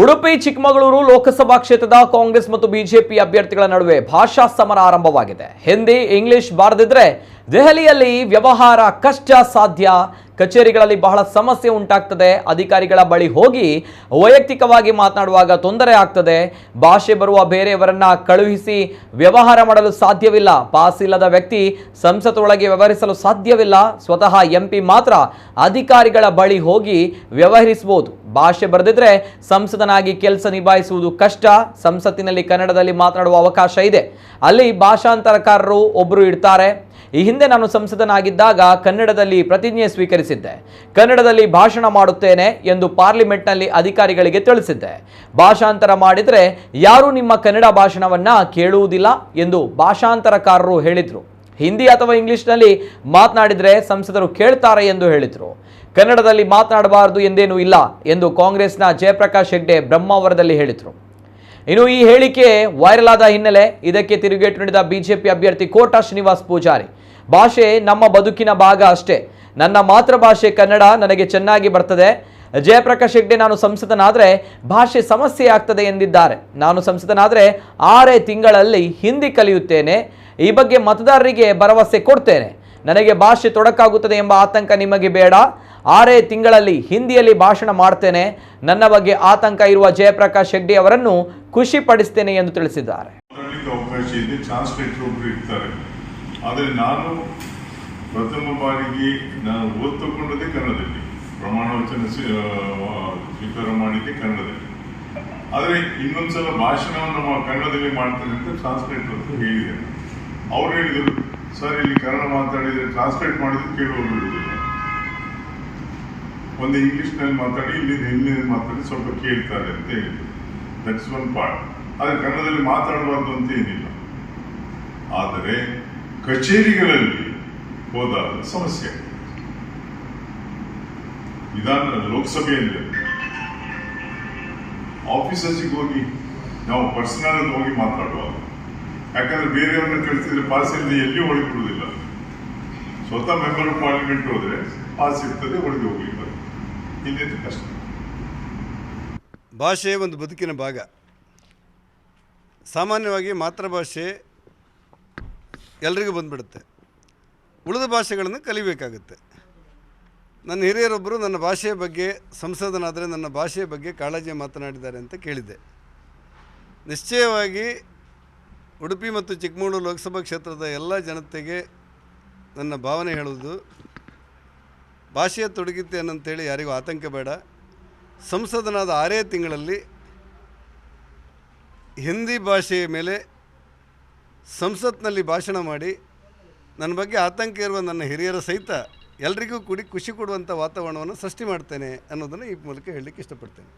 ಉಡುಪಿ, ಚಿಕ್ಕಮಗಳೂರು ಲೋಕಸಭಾ ಕ್ಷೇತ್ರದ ಕಾಂಗ್ರೆಸ್ ಮತ್ತು ಬಿಜೆಪಿ ಅಭ್ಯರ್ಥಿಗಳ ನಡುವೆ ಭಾಷಾ ಸಮರ ಆರಂಭವಾಗಿದೆ. ಹಿಂದಿ, ಇಂಗ್ಲಿಷ್ ಬಾರದಿದ್ರೆ ದೆಹಲಿಯಲ್ಲಿ ವ್ಯವಹಾರ ಕಷ್ಟ ಸಾಧ್ಯ ಕಚೇರಿಗಳಲ್ಲಿ ಬಹಳ ಸಮಸ್ಯೆ ಉಂಟಾಗ್ತದೆ. ಅಧಿಕಾರಿಗಳ ಬಳಿ ಹೋಗಿ ವೈಯಕ್ತಿಕವಾಗಿ ಮಾತನಾಡುವಾಗ ತೊಂದರೆ ಆಗ್ತದೆ. ಭಾಷೆ ಬರುವ ಬೇರೆಯವರನ್ನ ಕಳುಹಿಸಿ ವ್ಯವಹಾರ ಮಾಡಲು ಸಾಧ್ಯವಿಲ್ಲ. ಪಾಸ್ ಇಲ್ಲದ ವ್ಯಕ್ತಿ ಸಂಸತ್ತೊಳಗೆ ವ್ಯವಹರಿಸಲು ಸಾಧ್ಯವಿಲ್ಲ. ಸ್ವತಃ ಎಂಪಿ ಮಾತ್ರ ಅಧಿಕಾರಿಗಳ ಬಳಿ ಹೋಗಿ ವ್ಯವಹರಿಸಬಹುದು. ಭಾಷೆ ಬರೆದಿದ್ರೆ ಸಂಸದನಾಗಿ ಕೆಲಸ ನಿಭಾಯಿಸುವುದು ಕಷ್ಟ. ಸಂಸತ್ತಿನಲ್ಲಿ ಕನ್ನಡದಲ್ಲಿ ಮಾತನಾಡುವ ಅವಕಾಶ ಇದೆ. ಅಲ್ಲಿ ಭಾಷಾಂತರಕಾರರು ಒಬ್ಬರು ಇರ್ತಾರೆ. ಈ ಹಿಂದೆ ನಾನು ಸಂಸದನಾಗಿದ್ದಾಗ ಕನ್ನಡದಲ್ಲಿ ಪ್ರತಿಜ್ಞೆ ಸ್ವೀಕರಿಸಿದ್ದೆ. ಕನ್ನಡದಲ್ಲಿ ಭಾಷಣ ಮಾಡುತ್ತೇನೆ ಎಂದು ಪಾರ್ಲಿಮೆಂಟ್ನಲ್ಲಿ ಅಧಿಕಾರಿಗಳಿಗೆ ತಿಳಿಸಿದ್ದೆ. ಭಾಷಾಂತರ ಮಾಡಿದರೆ ಯಾರೂ ನಿಮ್ಮ ಕನ್ನಡ ಭಾಷಣವನ್ನು ಕೇಳುವುದಿಲ್ಲ ಎಂದು ಭಾಷಾಂತರಕಾರರು ಹೇಳಿದರು. ಹಿಂದಿ ಅಥವಾ ಇಂಗ್ಲಿಷ್ನಲ್ಲಿ ಮಾತನಾಡಿದರೆ ಸಂಸದರು ಕೇಳ್ತಾರೆ ಎಂದು ಹೇಳಿದರು. ಕನ್ನಡದಲ್ಲಿ ಮಾತನಾಡಬಾರದು ಎಂದೇನೂ ಇಲ್ಲ ಎಂದು ಕಾಂಗ್ರೆಸ್ನ ಜಯಪ್ರಕಾಶ್ ಹೆಗ್ಡೆ ಬ್ರಹ್ಮಾವರದಲ್ಲಿ ಹೇಳಿದರು. ಇನ್ನು ಈ ಹೇಳಿಕೆ ವೈರಲ್ ಆದ ಹಿನ್ನೆಲೆ ಇದಕ್ಕೆ ತಿರುಗೇಟು ನೀಡಿದ ಬಿಜೆಪಿ ಅಭ್ಯರ್ಥಿ ಕೋಟಾ ಶ್ರೀನಿವಾಸ್ ಪೂಜಾರಿ. ಭಾಷೆ ನಮ್ಮ ಬದುಕಿನ ಭಾಗ ಅಷ್ಟೇ. ನನ್ನ ಮಾತೃಭಾಷೆ ಕನ್ನಡ ನನಗೆ ಚೆನ್ನಾಗಿ ಬರ್ತದೆ. ಜಯಪ್ರಕಾಶ್ ಹೆಗ್ಡೆ ನಾನು ಸಂಸದನಾದರೆ ಭಾಷೆ ಸಮಸ್ಯೆ ಆಗ್ತದೆ ಎಂದಿದ್ದಾರೆ. ನಾನು ಸಂಸದನಾದರೆ ಆರೇ ತಿಂಗಳಲ್ಲಿ ಹಿಂದಿ ಕಲಿಯುತ್ತೇನೆ. ಈ ಬಗ್ಗೆ ಮತದಾರರಿಗೆ ಭರವಸೆ ಕೊಡ್ತೇನೆ. ನನಗೆ ಭಾಷೆ ತೊಡಕಾಗುತ್ತದೆ ಎಂಬ ಆತಂಕ ನಿಮಗೆ ಬೇಡ. ಆರೇ ತಿಂಗಳಲ್ಲಿ ಹಿಂದಿಯಲ್ಲಿ ಭಾಷಣ ಮಾಡ್ತೇನೆ. ನನ್ನ ಬಗ್ಗೆ ಆತಂಕ ಇರುವ ಜಯಪ್ರಕಾಶ್ ಹೆಗ್ಡೆ ಅವರನ್ನು ಖುಷಿಪಡಿಸ್ತೇನೆ ಎಂದು ತಿಳಿಸಿದ್ದಾರೆ. ಆದರೆ ನಾನು ಪ್ರಥಮ ಬಾರಿಗೆ ನಾನು ಓದ್ ಕನ್ನಡದಲ್ಲಿ. ಪ್ರಮಾಣ ವಚನ ಸ್ವೀ- ಸ್ವೀಕಾರ ಮಾಡಿದ್ದೆ ಕನ್ನಡದಲ್ಲಿ. ಆದರೆ ಇನ್ನೊಂದ್ಸಲ ಭಾಷಣವನ್ನು ಕನ್ನಡದಲ್ಲಿ ಮಾಡ್ತೇನೆ ಅಂತ ಟ್ರಾನ್ಸ್ಲೇಟರ್ ಅಂತ ಹೇಳಿದೆ. ಅವ್ರು ಹೇಳಿದರು ಸರ್ ಇಲ್ಲಿ ಕನ್ನಡ ಮಾತಾಡಿದ್ರೆ ಟ್ರಾನ್ಸ್ಲೇಟ್ ಮಾಡಿದ್ರು ಕೇಳುವವರು ಒಂದು ಇಂಗ್ಲೀಷ್ನಲ್ಲಿ ಮಾತಾಡಿ ಇಲ್ಲಿ ಹಿಂದಿನಲ್ಲಿ ಮಾತಾಡಿ ಸ್ವಲ್ಪ ಕೇಳ್ತಾರೆ ಅಂತ ಹೇಳಿದ್ರು. ದಟ್ಸ್ ಒನ್ ಪಾರ್ಟ್ ಆದರೆ ಕನ್ನಡದಲ್ಲಿ ಮಾತಾಡಬಾರ್ದು ಅಂತ ಏನಿಲ್ಲ. ಆದರೆ ಕಚೇರಿಗಳಲ್ಲಿ ಹೋದಾಗ ಸಮಸ್ಯೆ. ವಿಧಾನ ಲೋಕಸಭೆಯಲ್ಲಿ ಆಫೀಸರ್ಸಿಗೆ ಹೋಗಿ, ನಾವು ಪರ್ಸನಲ್ ಹೋಗಿ ಮಾತಾಡುವಾಗ ಯಾಕಂದ್ರೆ ಬೇರೆಯವ್ರನ್ನ ಕಳಿಸಿದ್ರೆ ಪಾಸ್ ಇಲ್ಲದೆ ಎಲ್ಲಿ ಒಳಗೆ ಬಿಡುವುದಿಲ್ಲ ಸ್ವತಃ ಮೆಂಬರ್ ಆಫ್ ಪಾರ್ಲಿಮೆಂಟ್ ಹೋದ್ರೆ ಪಾಸ್ ಇರ್ತದೆ ಒಳಗೆ ಹೋಗ್ಲಿಕ್ಕೆ. ಇಲ್ಲಿ ಕಷ್ಟ. ಭಾಷೆ ಒಂದು ಬದುಕಿನ ಭಾಗ. ಸಾಮಾನ್ಯವಾಗಿ ಮಾತೃಭಾಷೆ ಎಲ್ರಿಗೂ ಬಂದ್ಬಿಡುತ್ತೆ. ಉಳಿದ ಭಾಷೆಗಳನ್ನು ಕಲಿಬೇಕಾಗುತ್ತೆ. ನನ್ನ ಹಿರಿಯರೊಬ್ಬರು ನನ್ನ ಭಾಷೆಯ ಬಗ್ಗೆ ಸಂಸದನಾದರೆ ನನ್ನ ಭಾಷೆಯ ಬಗ್ಗೆ ಕಾಳಜಿ ಮಾತನಾಡಿದ್ದಾರೆ ಅಂತ ಕೇಳಿದ್ದೆ. ನಿಶ್ಚಯವಾಗಿ ಉಡುಪಿ ಮತ್ತು ಚಿಕ್ಕಮಗಳೂರು ಲೋಕಸಭಾ ಕ್ಷೇತ್ರದ ಎಲ್ಲ ಜನತೆಗೆ ನನ್ನ ಭಾವನೆ ಹೇಳುವುದು, ಭಾಷೆಯ ತೊಡಗಿತ್ತೆ ಅನ್ನಂತೇಳಿ ಯಾರಿಗೂ ಆತಂಕ ಬೇಡ. ಸಂಸದನಾದ ಆರೇ ತಿಂಗಳಲ್ಲಿ ಹಿಂದಿ ಭಾಷೆಯ ಮೇಲೆ ಸಂಸತ್ನಲ್ಲಿ ಭಾಷಣ ಮಾಡಿ ನನ್ನ ಬಗ್ಗೆ ಆತಂಕ ಇರುವ ನನ್ನ ಹಿರಿಯರ ಸಹಿತ ಎಲ್ರಿಗೂ ಕೂಡಿ ಖುಷಿ ಕೊಡುವಂಥ ವಾತಾವರಣವನ್ನು ಸೃಷ್ಟಿ ಮಾಡ್ತೇನೆ ಅನ್ನೋದನ್ನು ಈ ಮೂಲಕ ಹೇಳಲಿಕ್ಕೆ ಇಷ್ಟಪಡ್ತೇನೆ.